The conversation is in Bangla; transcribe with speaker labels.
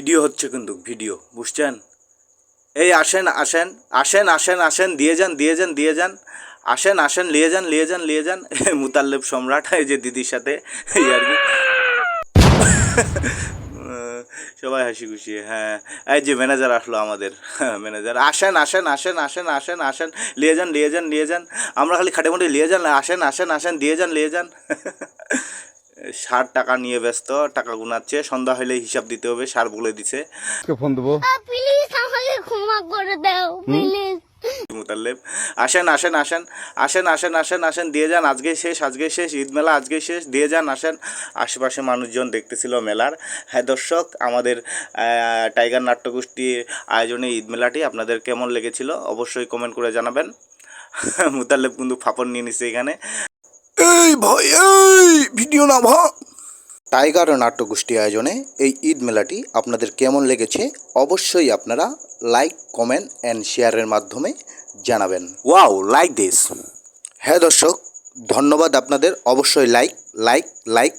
Speaker 1: ভিডিও হচ্ছে কিন্তু ভিডিও বুঝছেন এই আসেন আসেন আসেন আসেন আসেন দিয়ে যান দিয়ে যান দিয়ে যান আসেন আসেন নিয়ে যান নিয়ে যান নিয়ে যান মুতাল্লেব সম্রাট এই যে দিদির সাথে এই আর কি সবাই হাসি খুশি হ্যাঁ এই যে ম্যানেজার আসলো আমাদের ম্যানেজার আসেন আসেন আসেন আসেন আসেন আসেন নিয়ে যান নিয়ে যান নিয়ে যান আমরা খালি খাটে মুটে নিয়ে যান আসেন আসেন আসেন দিয়ে যান নিয়ে যান ষাট টাকা নিয়ে ব্যস্ত টাকা গুনাচ্ছে সন্ধ্যা হলে হিসাব দিতে হবে সার বলে দিছে।
Speaker 2: ফোন দেবো?
Speaker 3: প্লিজ আমাকে ক্ষমা করে দাও প্লিজ
Speaker 1: মুতাল্লেব আসেন আসেন আসেন আসেন আসেন আসেন আসেন দিয়ে যান আজকে শেষ আজকে শেষ ঈদ মেলা আজকে শেষ দিয়ে যান আসেন। আশেপাশে মানুষজন দেখতেছিল মেলার। হ্যাঁ দর্শক আমাদের টাইগার নাট্যগোষ্ঠীর আয়োজনে ঈদ মেলাটি আপনাদের কেমন লেগেছিল অবশ্যই কমেন্ট করে জানাবেন। মুতাল্লেব কিন্তু ফাপড় নিয়ে নিছে এখানে। এই ভাই এই ভিডিও টাইগার নাট্যগোষ্ঠী আয়োজনে এই ঈদ মেলাটি আপনাদের কেমন লেগেছে অবশ্যই আপনারা লাইক কমেন্ট অ্যান্ড শেয়ারের মাধ্যমে জানাবেন। Wow like this. হ্যাঁ দর্শক ধন্যবাদ আপনাদের। অবশ্যই লাইক লাইক লাইক।